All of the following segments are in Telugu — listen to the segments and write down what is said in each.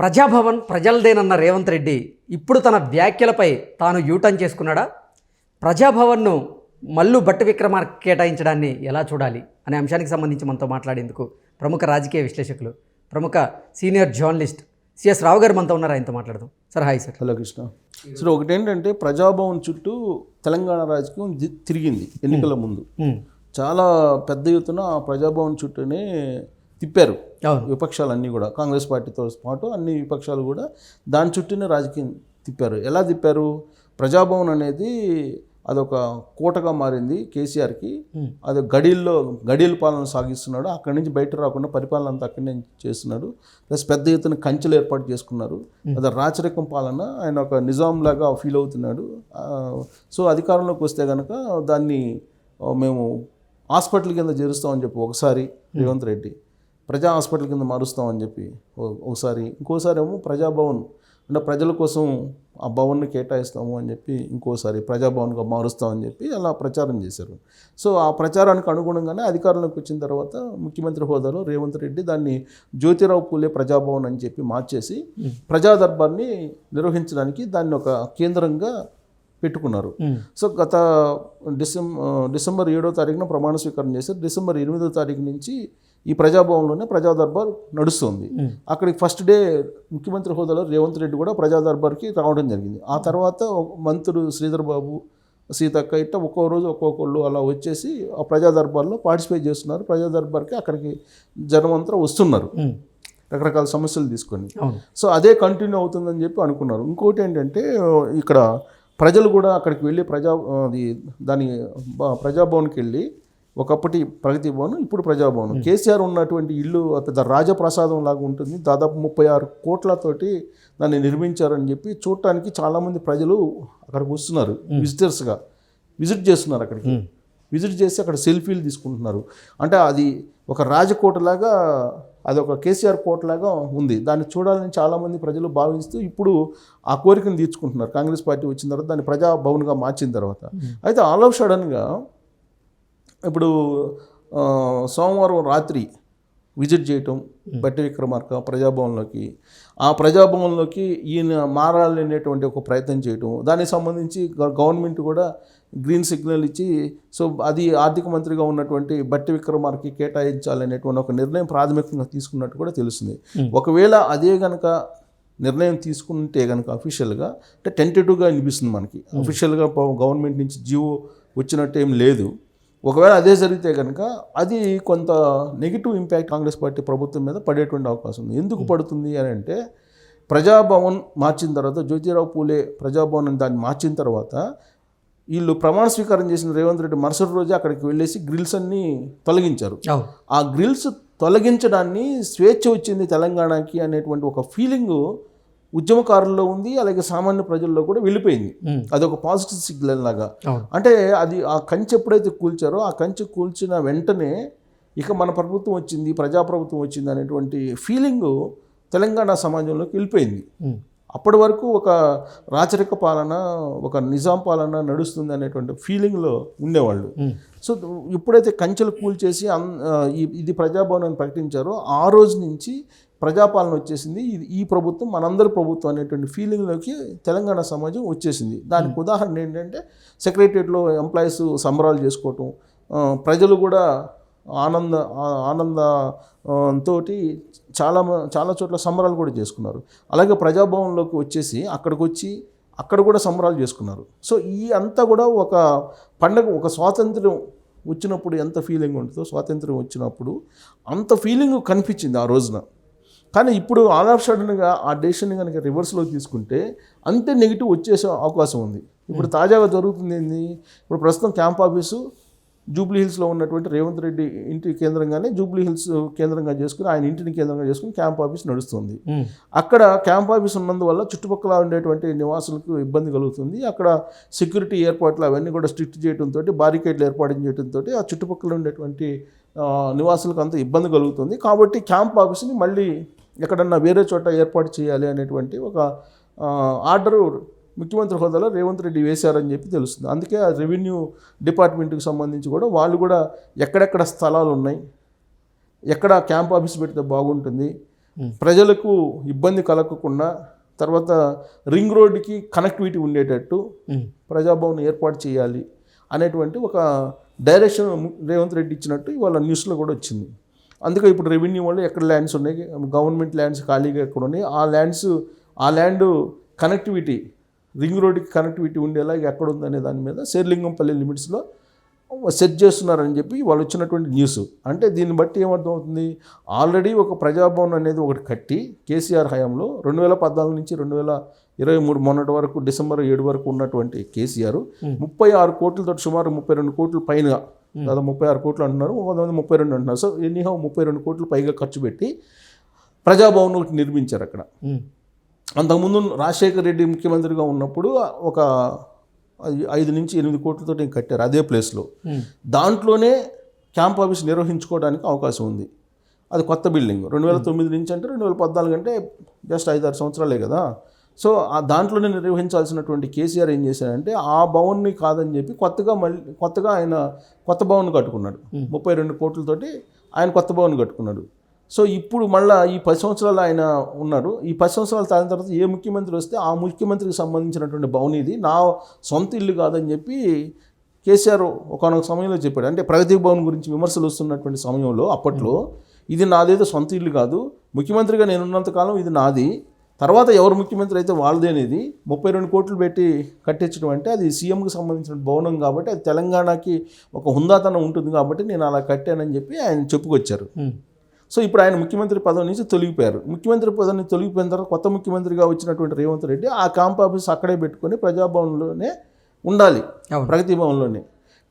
ప్రజాభవన్ ప్రజలదేనన్న రేవంత్ రెడ్డి ఇప్పుడు తన వ్యాఖ్యలపై తాను యూటర్న్ చేసుకున్నాడా? ప్రజాభవన్ను మల్లు భట్టి విక్రమార్క కేటాయించడాన్ని ఎలా చూడాలి? అనే అంశానికి సంబంధించి మనతో మాట్లాడేందుకు ప్రముఖ రాజకీయ విశ్లేషకులు ప్రముఖ సీనియర్ జర్నలిస్ట్ సిఎస్ రావు గారు మనతో ఉన్నారు. ఆయనతో మాట్లాడదాం. Sir hi sir. Hello Krishna. సరే ఒకటేంటంటే ప్రజాభవన్ చుట్టూ తెలంగాణ రాజకీయం తిరిగింది ఎన్నికల ముందు. చాలా పెద్ద ఎత్తున ఆ ప్రజాభవన్ చుట్టూనే తిప్పారు. అవును. విపక్షాలన్నీ కూడా కాంగ్రెస్ పార్టీతో పాటు అన్ని విపక్షాలు కూడా దాని చుట్టూనే రాజకీయం తిప్పారు. ఎలా తిప్పారు? ప్రజాభవన్ అనేది అదొక కోటగా మారింది కేసీఆర్కి. అది గడిల్లో గడియల పాలన సాగిస్తున్నాడు. అక్కడి నుంచి బయట రాకుండా పరిపాలన అంతా అక్కడనే చేస్తున్నాడు. ప్లస్ పెద్ద ఎత్తున కంచెలు ఏర్పాటు చేసుకున్నారు. అది రాచరికం పాలన ఆయన ఒక నిజాం లాగా ఫీల్ అవుతున్నాడు. సో అధికారంలోకి వస్తే కనుక దాన్ని మేము హాస్పిటల్ కింద చేరుస్తామని చెప్పి ఒకసారి రేవంత్ రెడ్డి ప్రజా హాస్పిటల్ కింద మారుస్తామని చెప్పి ఒకసారి ఇంకోసారి ఏమో ప్రజాభవన్ అంటే ప్రజల కోసం ఆ భవన్ని కేటాయిస్తాము అని చెప్పి ఇంకోసారి ప్రజాభవన్గా మారుస్తామని చెప్పి అలా ప్రచారం చేశారు. సో ఆ ప్రచారానికి అనుగుణంగానే అధికారంలోకి వచ్చిన తర్వాత ముఖ్యమంత్రి హోదాలో రేవంత్ రెడ్డి దాన్ని జ్యోతిరావు పూలే ప్రజాభవన్ అని చెప్పి మార్చేసి ప్రజా దర్బార్ని నిర్వహించడానికి దాన్ని ఒక కేంద్రంగా పెట్టుకున్నారు. సో గత డిసెంబర్ డిసెంబర్ ఏడో తారీఖున ప్రమాణ స్వీకారం చేశారు. డిసెంబర్ ఎనిమిదో తారీఖు నుంచి ఈ ప్రజాభవన్లోనే ప్రజా దర్బార్ నడుస్తుంది అక్కడికి ఫస్ట్ డే ముఖ్యమంత్రి హోదాలో రేవంత్ రెడ్డి కూడా ప్రజా దర్బార్కి రావడం జరిగింది. ఆ తర్వాత మంత్రులు శ్రీధర్ బాబు సీతక్క ఇట్ట ఒక్కో రోజు ఒక్కొక్కళ్ళు అలా వచ్చేసి ఆ ప్రజా దర్బార్లో పార్టిసిపేట్ చేస్తున్నారు. ప్రజా దర్బార్కి అక్కడికి జనం అంతా వస్తున్నారు రకరకాల సమస్యలు తీసుకొని. సో అదే కంటిన్యూ అవుతుందని చెప్పి అనుకున్నారు. ఇంకోటి ఏంటంటే ఇక్కడ ప్రజలు కూడా అక్కడికి వెళ్ళి ప్రజా అది దాని ప్రజాభవన్కి వెళ్ళి ఒకప్పటి ప్రగతి భవన్ ఇప్పుడు ప్రజాభవన్ కేసీఆర్ ఉన్నటువంటి ఇల్లు పెద్ద రాజప్రసాదం లాగా ఉంటుంది. దాదాపు ముప్పై ఆరు కోట్లతోటి దాన్ని నిర్మించారని చెప్పి చూడటానికి చాలామంది ప్రజలు అక్కడికి వస్తున్నారు విజిటర్స్గా విజిట్ చేస్తున్నారు అక్కడికి. విజిట్ చేసి అక్కడ సెల్ఫీలు తీసుకుంటున్నారు. అంటే అది ఒక రాజకోటలాగా అది ఒక కేసీఆర్ కోటలాగా ఉంది. దాన్ని చూడాలని చాలామంది ప్రజలు భావిస్తూ ఇప్పుడు ఆ కోరికను తీర్చుకుంటున్నారు. కాంగ్రెస్ పార్టీ వచ్చిన తర్వాత దాన్ని ప్రజాభవన్గా మార్చిన తర్వాత. అయితే ఆల్ ఆఫ్ సడన్గా ఇప్పుడు సోమవారం రాత్రి విజిట్ చేయటం బట్టి విక్రమార్క ప్రజాభవన్లోకి. ఆ ప్రజాభవన్లోకి ఈయన మారాలనేటువంటి ఒక ప్రయత్నం చేయటం. దానికి సంబంధించి గవర్నమెంట్ కూడా గ్రీన్ సిగ్నల్ ఇచ్చి సో అది ఆర్థిక మంత్రిగా ఉన్నటువంటి బట్టి విక్రమార్కి కేటాయించాలనేటువంటి ఒక నిర్ణయం ప్రాథమికంగా తీసుకున్నట్టు కూడా తెలుస్తుంది. ఒకవేళ అదే గనక నిర్ణయం తీసుకుంటే కనుక అఫీషియల్గా అంటే టెంటేటివ్గా అనిపిస్తుంది మనకి. అఫీషియల్గా గవర్నమెంట్ నుంచి జీవో వచ్చినట్టు ఏం లేదు. ఒకవేళ అదే జరిగితే కనుక అది కొంత నెగిటివ్ ఇంపాక్ట్ కాంగ్రెస్ పార్టీ ప్రభుత్వం మీద పడేటువంటి అవకాశం ఉంది. ఎందుకు పడుతుంది అని అంటే ప్రజాభవన్ మార్చిన తర్వాత జ్యోతిరావు పూలే ప్రజాభవన్ అని దాన్ని మార్చిన తర్వాత వీళ్ళు ప్రమాణ స్వీకారం చేసిన రేవంత్ రెడ్డి మరుసటి రోజే అక్కడికి వెళ్ళేసి గ్రిల్స్ అన్నీ తొలగించారు. ఆ గ్రిల్స్ తొలగించడాన్ని స్వేచ్ఛ వచ్చింది తెలంగాణకి అనేటువంటి ఒక ఫీలింగ్ ఉద్యమకారుల్లో ఉంది అలాగే సామాన్య ప్రజల్లో కూడా వెళ్ళిపోయింది. ఉమ్, అదొక పాజిటివ్ సిగ్నల్ లాగా. అంటే అది ఆ కంచె ఎప్పుడైతే కూల్చారో ఆ కంచె కూల్చిన వెంటనే ఇక మన ప్రభుత్వం వచ్చింది ప్రజాప్రభుత్వం వచ్చింది అనేటువంటి ఫీలింగ్ తెలంగాణ సమాజంలోకి వెళ్ళిపోయింది. అప్పటి వరకు ఒక రాచరిక పాలన ఒక నిజాం పాలన నడుస్తుంది అనేటువంటి ఫీలింగ్లో ఉండేవాళ్ళు. సో ఎప్పుడైతే కంచెలు కూల్చేసి అన్ ఇది ప్రజాభవన్ అని ప్రకటించారో ఆ రోజు నుంచి ప్రజాపాలన వచ్చేసింది. ఇది ఈ ప్రభుత్వం మనందరి ప్రభుత్వం అనేటువంటి ఫీలింగ్లోకి తెలంగాణ సమాజం వచ్చేసింది. దానికి ఉదాహరణ ఏంటంటే సెక్రటరియట్లో ఎంప్లాయీస్ సంబరాలు చేసుకోవటం ప్రజలు కూడా ఆనంద ఆ- ఆనంద ఆ, తోటి చాలా చాలా చోట్ల సంబరాలు కూడా చేసుకున్నారు. అలాగే ప్రజాభవన్లోకి వచ్చేసి అక్కడికి వచ్చి అక్కడ కూడా సంబరాలు చేసుకున్నారు. సో ఈ అంతా కూడా ఒక పండగ ఒక స్వాతంత్ర్యం వచ్చినప్పుడు ఎంత ఫీలింగ్ ఉంటుందో స్వాతంత్ర్యం వచ్చినప్పుడు అంత ఫీలింగ్ కనిపించింది ఆ రోజున. కానీ ఇప్పుడు ఆల్ ఆఫ్ సడన్గా ఆ డెసిషన్ కనుక రివర్స్లో తీసుకుంటే అంతే నెగిటివ్ వచ్చేసే అవకాశం ఉంది. ఇప్పుడు తాజాగా జరుగుతుంది ఏంది? ఇప్పుడు ప్రస్తుతం క్యాంప్ ఆఫీసు జూబ్లీ హిల్స్లో ఉన్నటువంటి రేవంత్ రెడ్డి ఇంటి కేంద్రంగానే జూబ్లీ హిల్స్ కేంద్రంగా చేసుకుని ఆయన ఇంటిని కేంద్రంగా చేసుకుని క్యాంప్ ఆఫీస్ నడుస్తుంది. ఉమ్, అక్కడ క్యాంప్ ఆఫీస్ ఉన్నందువల్ల చుట్టుపక్కల ఉండేటువంటి నివాసులకు ఇబ్బంది కలుగుతుంది. అక్కడ సెక్యూరిటీ ఏర్పాట్లు అవన్నీ కూడా స్ట్రిక్ట్ చేయడంతో బారికేడ్లు ఏర్పాటు చేయడంతో ఆ చుట్టుపక్కల ఉండేటువంటి నివాసులకు అంత ఇబ్బంది కలుగుతుంది. కాబట్టి క్యాంప్ ఆఫీస్ని మళ్ళీ ఎక్కడన్నా వేరే చోట ఏర్పాటు చేయాలి అనేటువంటి ఒక ఆర్డరు ముఖ్యమంత్రి హోదాలో రేవంత్ రెడ్డి వేశారని చెప్పి తెలుస్తుంది. అందుకే ఆ రెవెన్యూ డిపార్ట్మెంట్కి సంబంధించి కూడా వాళ్ళు కూడా ఎక్కడెక్కడ స్థలాలు ఉన్నాయి ఎక్కడ క్యాంప్ ఆఫీస్ పెడితే బాగుంటుంది ప్రజలకు ఇబ్బంది కలగకుండా తర్వాత రింగ్ రోడ్డుకి కనెక్టివిటీ ఉండేటట్టు ప్రజాభవన్ ఏర్పాటు చేయాలి అనేటువంటి ఒక డైరెక్షన్ రేవంత్ రెడ్డి ఇచ్చినట్టు ఇవాళ న్యూస్లో కూడా వచ్చింది. అందుకే ఇప్పుడు రెవెన్యూ వాళ్ళు ఎక్కడ ల్యాండ్స్ ఉన్నాయి? గవర్నమెంట్ ల్యాండ్స్ ఖాళీగా ఎక్కడ ఉన్నాయి? ఆ ల్యాండ్స్ ఆ ల్యాండ్ కనెక్టివిటీ రింగ్ రోడ్డుకి కనెక్టివిటీ ఉండేలా ఎక్కడ ఉందనే దాని మీద శేర్లింగంపల్లి లిమిట్స్లో సెట్ చేస్తున్నారని చెప్పి వాళ్ళు వచ్చినటువంటి న్యూస్ అంటే దీన్ని బట్టి ఏమర్థమవుతుంది? ఆల్రెడీ ఒక ప్రజాభవన్ అనేది ఒకటి కట్టి కేసీఆర్ హయాంలో రెండు వేల పద్నాలుగు నుంచి రెండు వేల ఇరవై మూడు మొన్నటి వరకు డిసెంబర్ ఏడు వరకు ఉన్నటువంటి కేసీఆర్ ముప్పై ఆరు కోట్లతో సుమారు ముప్పై రెండు కోట్ల పైన దాదాపు ముప్పై ఆరు కోట్లు అంటున్నారు కొంతమంది ముప్పై రెండు అంటున్నారు. సో ఎనీహౌ ముప్పై రెండు కోట్లు పైగా ఖర్చు పెట్టి ప్రజాభవన్ ఒకటి నిర్మించారు అక్కడ. ఉమ్, అంతకుముందు రాజశేఖర్ రెడ్డి ముఖ్యమంత్రిగా ఉన్నప్పుడు ఒక ఐదు నుంచి ఎనిమిది కోట్లతో కట్టారు అదే ప్లేస్లో. ఉమ్, దాంట్లోనే క్యాంప్ ఆఫీస్ నిర్వహించుకోవడానికి అవకాశం ఉంది. అది కొత్త బిల్డింగ్. రెండు వేల తొమ్మిది నుంచి అంటే రెండు వేల పద్నాలుగు అంటే జస్ట్ ఐదారు సంవత్సరాలే కదా. సో ఆ దాంట్లోనే నిర్వహించాల్సినటువంటి కేసీఆర్ ఏం చేశారంటే ఆ భవన్ని కాదని చెప్పి కొత్తగా మళ్ళీ కొత్తగా ఆయన కొత్త భవన్ కట్టుకున్నాడు. ముప్పై రెండు కోట్లతోటి ఆయన కొత్త భవన్ కట్టుకున్నాడు. సో ఇప్పుడు మళ్ళీ ఈ పది సంవత్సరాలు ఆయన ఉన్నారు. ఈ పది సంవత్సరాలు తాగిన తర్వాత ఏ ముఖ్యమంత్రి వస్తే ఆ ముఖ్యమంత్రికి సంబంధించినటువంటి భవన్ ఇది. నా సొంత ఇల్లు కాదని చెప్పి కేసీఆర్ ఒకనొక సమయంలో చెప్పాడు. అంటే ప్రగతి భవన్ గురించి విమర్శలు వస్తున్నటువంటి సమయంలో అప్పట్లో ఇది నాదేదో సొంత ఇల్లు కాదు. ముఖ్యమంత్రిగా నేను ఉన్నంతకాలం ఇది నాది. తర్వాత ఎవరు ముఖ్యమంత్రి అయితే వాళ్ళదే అనేది ముప్పై రెండు కోట్లు పెట్టి కట్టించడం అంటే అది సీఎంకి సంబంధించిన భవనం కాబట్టి అది తెలంగాణకి ఒక హుందాతనం ఉంటుంది కాబట్టి నేను అలా కట్టానని చెప్పి ఆయన చెప్పుకొచ్చారు. సో ఇప్పుడు ఆయన ముఖ్యమంత్రి పదవి నుంచి తొలగిపోయారు. ముఖ్యమంత్రి పదవి నుంచి తొలగిపోయిన తర్వాత కొత్త ముఖ్యమంత్రిగా వచ్చినటువంటి రేవంత్ రెడ్డి ఆ క్యాంప్ ఆఫీస్ అక్కడే పెట్టుకొని ప్రజాభవన్లోనే ఉండాలి. ప్రగతి భవన్లోనే.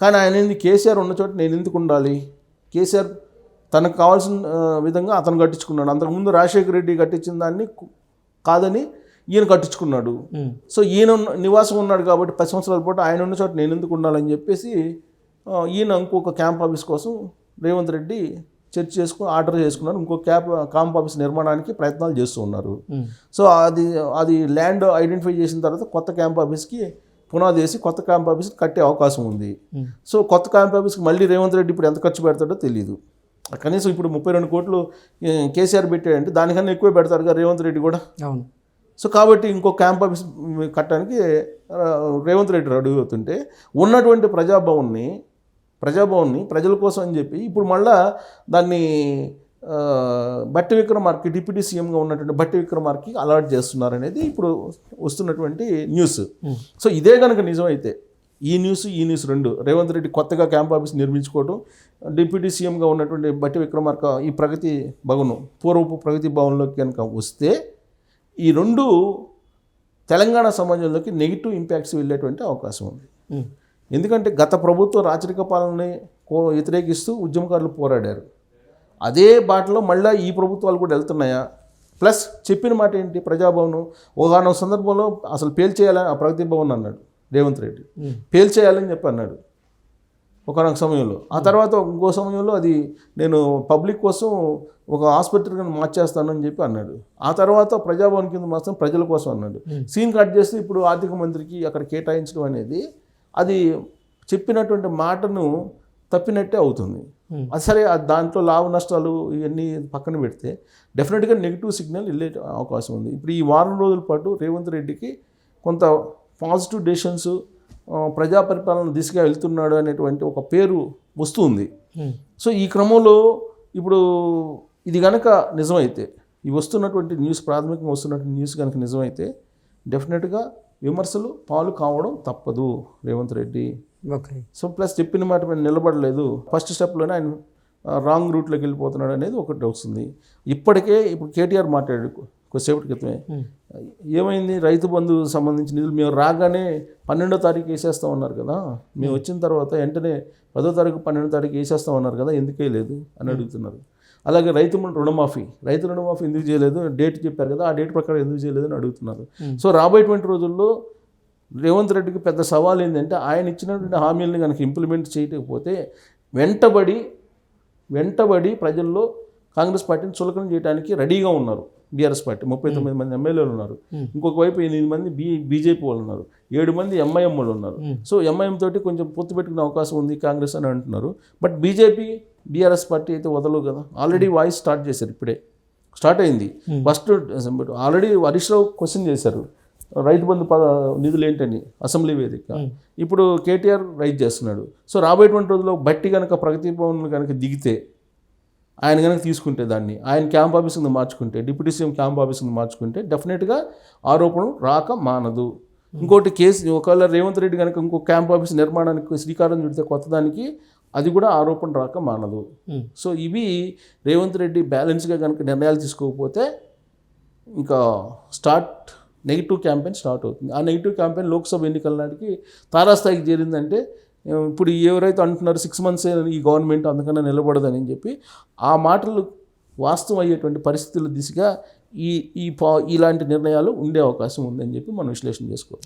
కానీ ఆయన ఏంది? కేసీఆర్ ఉన్న చోట నేను ఎందుకు ఉండాలి? కేసీఆర్ తనకు కావాల్సిన విధంగా అతను కట్టించుకున్నాడు. అంతకుముందు రాజశేఖర రెడ్డి కట్టించిన దాన్ని కాదని ఈయన కట్టించుకున్నాడు. సో ఈయన ఉన్న- నివాసం ఉన్నాడు కాబట్టి పది సంవత్సరాల పాటు ఆయన ఉన్న చోట నేను ఎందుకు ఉండాలని చెప్పేసి ఈయన ఇంకొక క్యాంప్ ఆఫీస్ కోసం రేవంత్ రెడ్డి చర్చ చేసుకుని ఆర్డర్ చేసుకున్నారు. ఇంకో క్యాంప్ క్యాంప్ ఆఫీస్ నిర్మాణానికి ప్రయత్నాలు చేస్తూ ఉన్నారు. సో అది అది ల్యాండ్ ఐడెంటిఫై చేసిన తర్వాత కొత్త క్యాంప్ ఆఫీస్కి పునాది వేసి కొత్త క్యాంప్ ఆఫీస్ కట్టే అవకాశం ఉంది. సో కొత్త క్యాంప్ ఆఫీస్కి మళ్ళీ రేవంత్ రెడ్డి ఇప్పుడు ఎంత ఖర్చు పెడతాడో తెలియదు కనీసం ఇప్పుడు ముప్పై రెండు కోట్లు కేసీఆర్ పెట్టాడంటే దానికన్నా ఎక్కువ పెడతారు కదా రేవంత్ రెడ్డి కూడా. అవును. సో కాబట్టి ఇంకో క్యాంప్ ఆఫీస్ కట్టడానికి రేవంత్ రెడ్డి రెడీ అవుతుంటే ఉన్నటువంటి ప్రజాభవన్ని ప్రజాభవన్ని ప్రజల కోసం అని చెప్పి ఇప్పుడు మళ్ళా దాన్ని బట్టి విక్రమార్కి డిప్యూటీ సీఎంగా ఉన్నటువంటి బట్టి విక్రమార్కి అలాట్ చేస్తున్నారు అనేది ఇప్పుడు వస్తున్నటువంటి న్యూస్. సో ఇదే కనుక నిజమైతే ఈ న్యూస్ ఈ న్యూస్ రెండు. రేవంత్ రెడ్డి కొత్తగా క్యాంప్ ఆఫీస్ నిర్మించుకోవడం డిప్యూటీ సీఎంగా ఉన్నటువంటి బట్టి విక్రమార్క ఈ ప్రగతి భవన్ పూర్వపు ప్రగతి భవన్లోకి కనుక వస్తే ఈ రెండు తెలంగాణ సమాజంలోకి నెగిటివ్ ఇంపాక్ట్స్ వెళ్ళేటువంటి అవకాశం ఉంది. ఎందుకంటే గత ప్రభుత్వ రాచరిక పాలనని కో- వ్యతిరేకిస్తూ ఉద్యమకారులు పోరాడారు. అదే బాటలో మళ్ళీ ఈ ప్రభుత్వాలు కూడా వెళ్తున్నాయా? ప్లస్ చెప్పిన మాట ఏంటి? ప్రజాభవన్ ఒకనొక సందర్భంలో అసలు పేల్చేయాలని ఆ ప్రగతి భవన్ అన్నాడు. రేవంత్ రెడ్డి. పేల్చేయాలని చెప్పి అన్నాడు. ఒకనొక సమయంలో. ఆ తర్వాత ఇంకో సమయంలో అది నేను పబ్లిక్ కోసం ఒక హాస్పిటల్గా మార్చేస్తానని చెప్పి అన్నాడు. ఆ తర్వాత ప్రజాభవన్ కింద మాత్రం ప్రజల కోసం అన్నాడు. సీన్ కట్ చేస్తే ఇప్పుడు ఆర్థిక మంత్రికి అక్కడ కేటాయించడం అనేది అది చెప్పినటువంటి మాటను తప్పినట్టే అవుతుంది. అది సరే దాంట్లో లాభ నష్టాలు ఇవన్నీ పక్కన పెడితే డెఫినెట్గా నెగిటివ్ సిగ్నల్ వెళ్ళే అవకాశం ఉంది. ఇప్పుడు ఈ వారం రోజుల పాటు రేవంత్ రెడ్డికి కొంత పాజిటివ్ డెసిషన్స్ ప్రజా పరిపాలన దిశగా వెళ్తున్నాడు అనేటువంటి ఒక పేరు వస్తుంది. ఉమ్, సో ఈ క్రమంలో ఇప్పుడు ఇది కనుక నిజమైతే ఈ వస్తున్నటువంటి న్యూస్ ప్రాథమికంగా వస్తున్నటువంటి న్యూస్ కనుక నిజమైతే డెఫినెట్గా విమర్శలు పాలు కావడం తప్పదు Revanth Reddy. Okay. So plus చెప్పిన మాట మీద నిలబడలేదు. ఫస్ట్ స్టెప్లోనే ఆయన రాంగ్ రూట్లోకి వెళ్ళిపోతున్నాడు అనేది ఒకటి వస్తుంది. ఇప్పటికే ఇప్పుడు కేటీఆర్ మాట్లాడాడు. కొద్దిసేపటి క్రితమే. ఏమైంది? రైతు బంధు సంబంధించిన నిధులు మేము రాగానే పన్నెండో తారీఖు వేసేస్తాం అన్నారు కదా. మేము వచ్చిన తర్వాత వెంటనే పదో తారీఖు పన్నెండో తారీఖు వేసేస్తాం అన్నారు కదా. ఎందుకే లేదు అని అడుగుతున్నారు. అలాగే రైతు రుణమాఫీ. రైతు రుణమాఫీ ఎందుకు చేయలేదు? డేట్ చెప్పారు కదా. ఆ డేట్ ప్రకారం ఎందుకు చేయలేదు అని అడుగుతున్నారు సో రాబోయేటువంటి రోజుల్లో రేవంత్ రెడ్డికి పెద్ద సవాల్ ఏంటంటే ఆయన ఇచ్చినటువంటి హామీలను కనుక ఇంప్లిమెంట్ చేయకపోతే వెంటబడి వెంటబడి ప్రజల్లో కాంగ్రెస్ పార్టీని చులకన చేయడానికి రెడీగా ఉన్నారు. BRS party. ముప్పై తొమ్మిది మంది ఎమ్మెల్యేలు ఉన్నారు. ఇంకొక వైపు ఎనిమిది మంది బీ బీజేపీ వాళ్ళు ఉన్నారు. ఏడు మంది ఎంఐఎం వాళ్ళు ఉన్నారు సో ఎంఐఎం తోటి కొంచెం పొత్తు పెట్టుకునే అవకాశం ఉంది కాంగ్రెస్ అని అంటున్నారు. బట్ బీజేపీ బీఆర్ఎస్ పార్టీ అయితే వదలవు కదా. ఆల్రెడీ వాయిస్ స్టార్ట్ చేశారు ఇప్పుడే. స్టార్ట్ అయింది. First already Harish Rao question చేశారు. రైతు బంధు పద నిధులు ఏంటని అసెంబ్లీ వేదిక. ఇప్పుడు కేటీఆర్ రైట్ చేస్తున్నాడు. సో రాబోయేటువంటి రోజుల్లో బట్టి కనుక ప్రగతి భవన్ కనుక దిగితే ఆయన కనుక తీసుకుంటే దాన్ని ఆయన క్యాంప్ ఆఫీస్ కింద మార్చుకుంటే డిప్యూటీ సీఎం క్యాంప్ ఆఫీస్ కింద మార్చుకుంటే డెఫినెట్గా ఆరోపణలు రాక మానదు. ఇంకోటి కేసు ఒకవేళ రేవంత్ రెడ్డి కనుక ఇంకో క్యాంప్ ఆఫీస్ నిర్మాణానికి శ్రీకారం చుడితే కొత్త దానికి అది కూడా ఆరోపణ రాక మానదు. ఉమ్. సో ఇవి రేవంత్ రెడ్డి బ్యాలెన్స్గా కనుక నిర్ణయాలు తీసుకోకపోతే ఇంకా స్టార్ట్ నెగిటివ్ క్యాంపెయిన్ స్టార్ట్ అవుతుంది. ఆ నెగిటివ్ క్యాంపెయిన్ లోక్సభ ఎన్నికల నాటికి తారాస్థాయికి చేరిందంటే ఇప్పుడు ఎవరైతే అంటున్నారు సిక్స్ మంత్స్ ఈ గవర్నమెంట్ అందుకన్నా నిలబడదని చెప్పి ఆ మాటలు వాస్తవం అయ్యేటువంటి పరిస్థితుల దిశగా ఈ ఈ పా ఇలాంటి నిర్ణయాలు ఉండే అవకాశం ఉందని చెప్పి మనం విశ్లేషణ చేసుకోవచ్చు